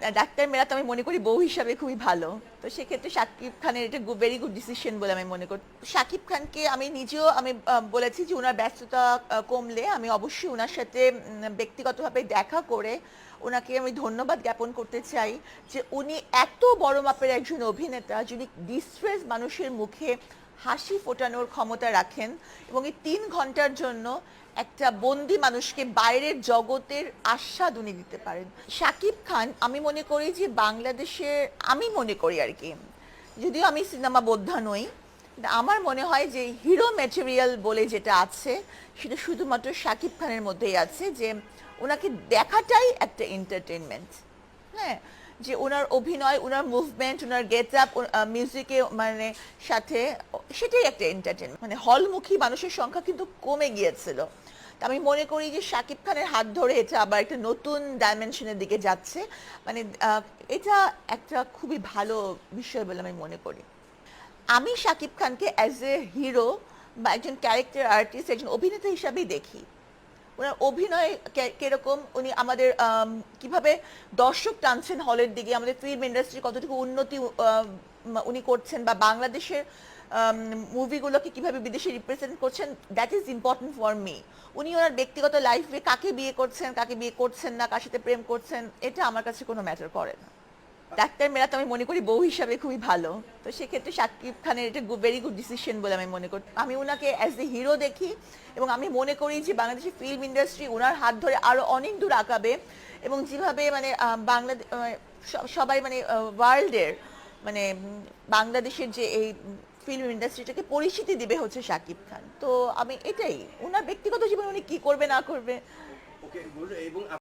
Doctor মেরাত আমি মনে করি বউ হিসাবে খুবই ভালো। তো সেক্ষেত্রে শাকিব খানের এটা ভেরি গুড ডিসিশন বলে আমি মনে করি। শাকিব খানকে আমি নিজেও আমি বলেছি যে ওনার ব্যস্ততা কমলে আমি অবশ্যই ওনার সাথে ব্যক্তিগতভাবে দেখা করে ওনাকে আমি ধন্যবাদ জ্ঞাপন করতে চাই যে উনি এত বড় মাপের একজন অভিনেতা যিনি ডিস্ট্রেস মানুষের মুখে হাসি ফোটানোর ক্ষমতা রাখেন এবং এই তিন ঘণ্টার জন্য একটা বন্দি মানুষকে বাইরের জগতের আস্বাদ উনি দিতে পারেন। শাকিব খান, আমি মনে করি যে বাংলাদেশের আমি মনে করি আর কি, যদিও আমি সিনেমা বোদ্ধা নই আমার মনে হয় যে হিরো ম্যাটেরিয়াল বলে যেটা আছে, সেটা শুধুমাত্র শাকিব খানের মধ্যেই আছে যে ওনাকে দেখাটাই একটা এন্টারটেনমেন্ট হ্যাঁ যে ওনার অভিনয়, ওনার মুভমেন্ট ওনার গেট আপ মিউজিকে মানে সাথে, সেটাই একটা এন্টারটেনমেন্ট মানে হলমুখী মানুষের সংখ্যা কিন্তু কমে গিয়েছিল। আমি মনে করি যে শাকিব খানের হাত ধরে এটা আবার একটা নতুন ডাইমেনশনের দিকে যাচ্ছে। মানে এটা একটা খুবই ভালো বিষয় বলে আমি মনে করি। আমি শাকিব খানকে অ্যাজ এ হিরো বা একজন ক্যারেক্টার আর্টিস্ট একজন অভিনেতা হিসাবেই দেখি। ওনার অভিনয় কীরকম? উনি আমাদের আম, কীভাবে দর্শক টানছেন হলের দিকে? আমাদের ফিল্ম ইন্ডাস্ট্রি কতটুকু উন্নতি উনি করছেন বা বাংলাদেশের মুভিগুলোকে কীভাবে বিদেশে রিপ্রেজেন্ট করছেন that is important for me উনি ওনার ব্যক্তিগত লাইফে কাকে বিয়ে করছেন কাকে বিয়ে করছেন না কার সাথে প্রেম করছেন এটা আমার কাছে কোনো ম্যাটার করে না। ডাক্তার মেরাত আমি মনে করি বউ হিসাবে খুবই ভালো। তো সেক্ষেত্রে শাকিব খানের এটা ভেরি গুড ডিসিশন বলে আমি মনে করি। আমি ওনাকে অ্যাজ এ হিরো দেখি এবং আমি মনে করি যে বাংলাদেশের ফিল্ম ইন্ডাস্ট্রি ওনার হাত ধরে আরও অনেক দূর আঁকাবে এবং যেভাবে মানে বাংলাদেশ সবাই মানে ওয়ার্ল্ডের মানে বাংলাদেশের যে এই ফিল্ম ইন্ডাস্ট্রিটাকে পরিচিতি দিবে হচ্ছে শাকিব খান। তো আমি এটাই ওনার ব্যক্তিগত জীবনে উনি কী করবে না করবে?